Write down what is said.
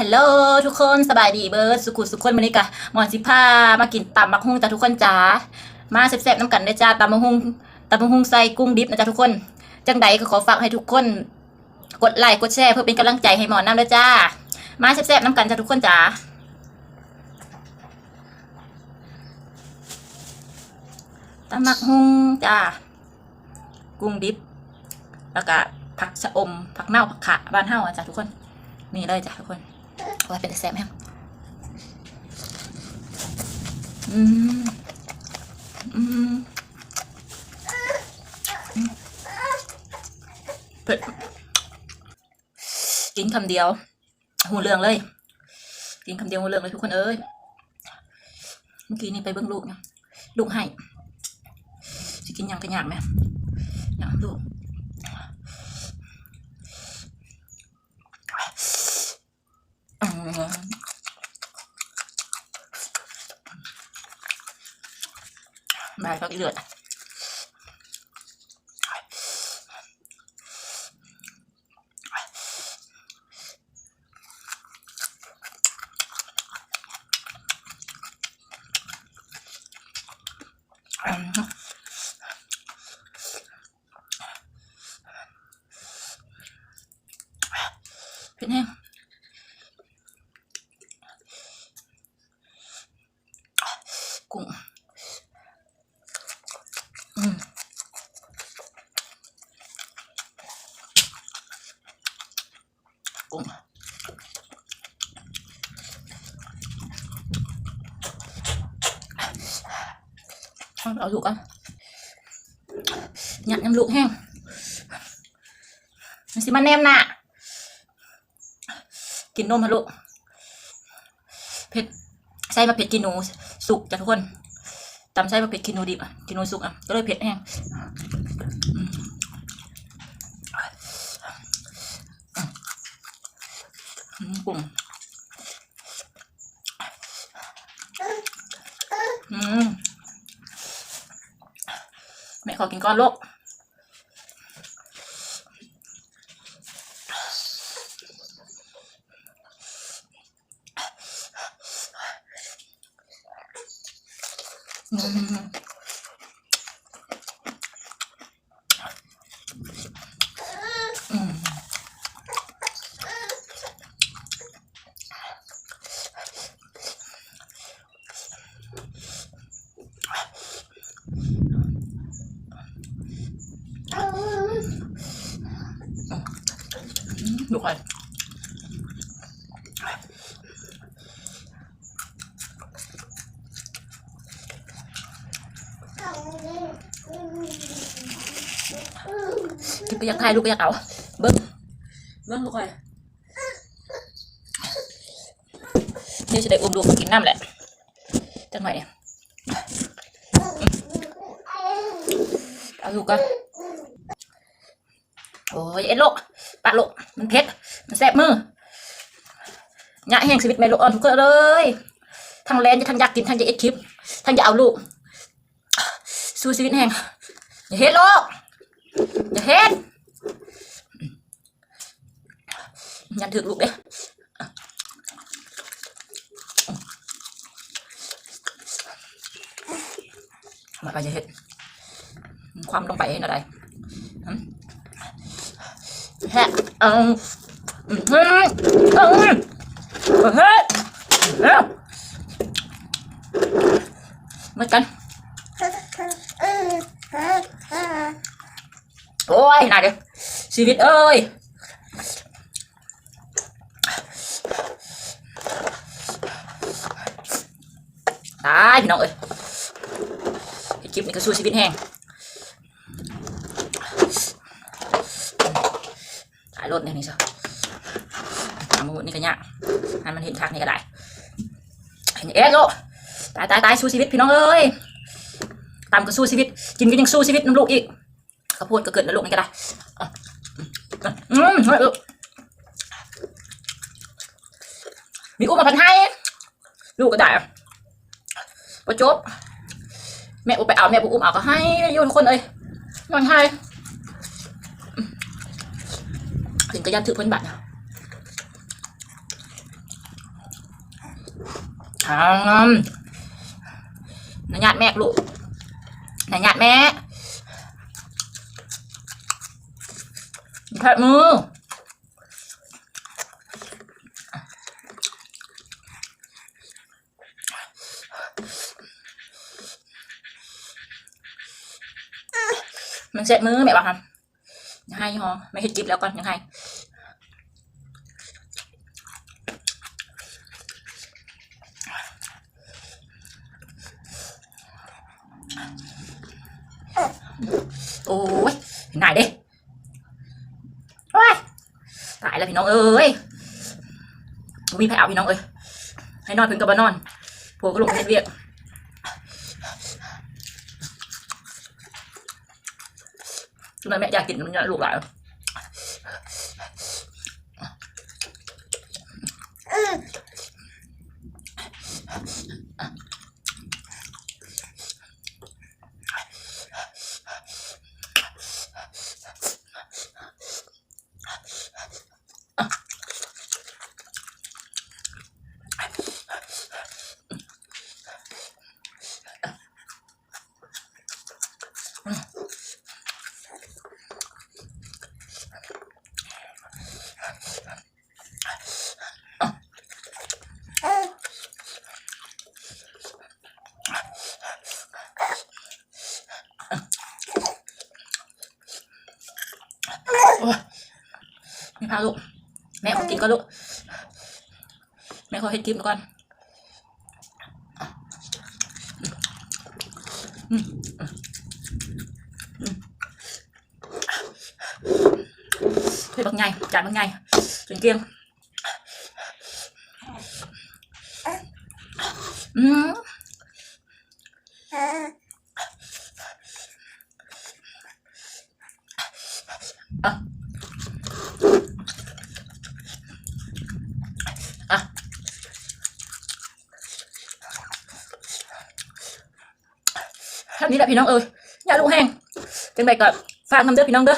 ฮัลโหลทุกคนสบายดีเบิร์ดสุขุสุขคนมานี่กะหมอนสิพามากินตำมักฮุ่งจ้าทุกคนจ้ามาแซ่บๆน้ำกันเลยจ้าตำมักฮุ่งตำมักฮุ่งใส่กุ้งดิบนะจ้าทุกคน จังใดก็ขอฝากให้ทุกคน กดไลค์กดแชร์เพื่อเป็นกำลังใจให้หมอนน้ำเลยจ้า มาแซ่บๆน้ำกันจ้าทุกคนจ้าตำมักฮุ่งจ้ากุ้งดิบ แล้วก็ผักชะอมผักเน่าผักขะบ้านเฮาอะจ้าทุกคนนี่เลยจ้ะทุกคน ว่าเป็นแซ่บแฮมอืมอืมอืมเผ็ดกินคำเดียวหูเรื่องเลย กินคำเดียวหูเรื่องเลยทุกคนเอ้ยเมื่อกี้นี่ไปเบิ้องลูกนะลูกให้จะกินยังกันอย่างไหมหยังลูก này các cái lượt này, Viễn Hưng อืมกุ้งเอาลูกกันหยัดน้ำลูกแห้งมันสิมาแนมน่ะ กินนมฮะลูก เผ็ด ใส่มาเผ็ดกินหนูสุกจ้ะทุกคน ตำใส่มาเผ็ดกินนูดิบอะกินนูสุกอะก็เลยเผ็ดแห้งกุ้งแม่ขอกินก้อนโลก Look at อืมดูก่อยากทายลูกก็อยากเอา เบิ้งเบิ้งดูก่อนเดี๋ยวจะได้อุ้มลูกมากินน้ำแหละจังหน่อยเนี่ยเอาลูกก่อนโอ้ยเอ็ดลูกปาดลูกมันเผ็ดมันแสบมือหยะแห้งชีวิตแม่ลูกอ่อนทุกคนเลยทั้งแลนจะทั้งอยากกินทั้งจะเอ็ดคลิปทั้งจะเอาลูกสู้ชีวิตแห้งอย่าเฮ็ดโลก อย่าเฮ็ดอยันถึกลูกเด้มาไปจะเฮ็ดความลงไปเห็นอะไรหืมแฮะเอืมอืมอืมอืมเฮ้ยเร็วเหมือนกัน โอ้ยน่าเดี๋ยวชีวิตเอ้ย ตายพี่น้องเอ้ยไอ้คลิปนี้ก็สู้ชีวิตแห้งถ่ายรถเนี่ยนี่ซะทำมือนี่ก็ยากให้มันเห็นทางนี่ก็ได้เห็นเอ๊ะโลตายตายตายสู้ชีวิตพี่น้องเอ้ยตามก็สู้ชีวิต กินก็ยังสู้ชีวิตน้ำลูกอีก ข้าวโพดก็เกิดแล้วลูกนี่ก็ได้อืมมีอุ้มมาพันให้ลูกก็ได้ประจบ แม่อุ้มไปเอาแม่อุ้มเอาก็ให้ยูทุกคนเอ้ยนอนให้ถึงก็ยันถือเพิ่นบัตรนะทำนายญาติแม่ลูกนายญาติแม่ แพะมือมันเสร็จมือแม่บอกครับยังให้ฮอไม่ให้จิบแล้วก่อนยังให้โอ้ยไหนเด้โอ้ยตายแล้ว พี่น้องเอ้ยบ่มีแผลเอาพี่น้องเอ้ยให้นอนเพิ่งกับนอนผัวก็ลงไปเฮ็ดเวียกทำไมแม่อยากกินมันลูกหลาย nào dụng mẹ không tìm con dụng mẹ không hết tìm con ừ. thuê bằng ngày trả bằng ngày chuyện kiêng ừ. à. นี้แหละพี่น้องเอ้ยอย่าลูกแห้งจังใดก็ฝากน้ำเด้อพี่น้องเด้อ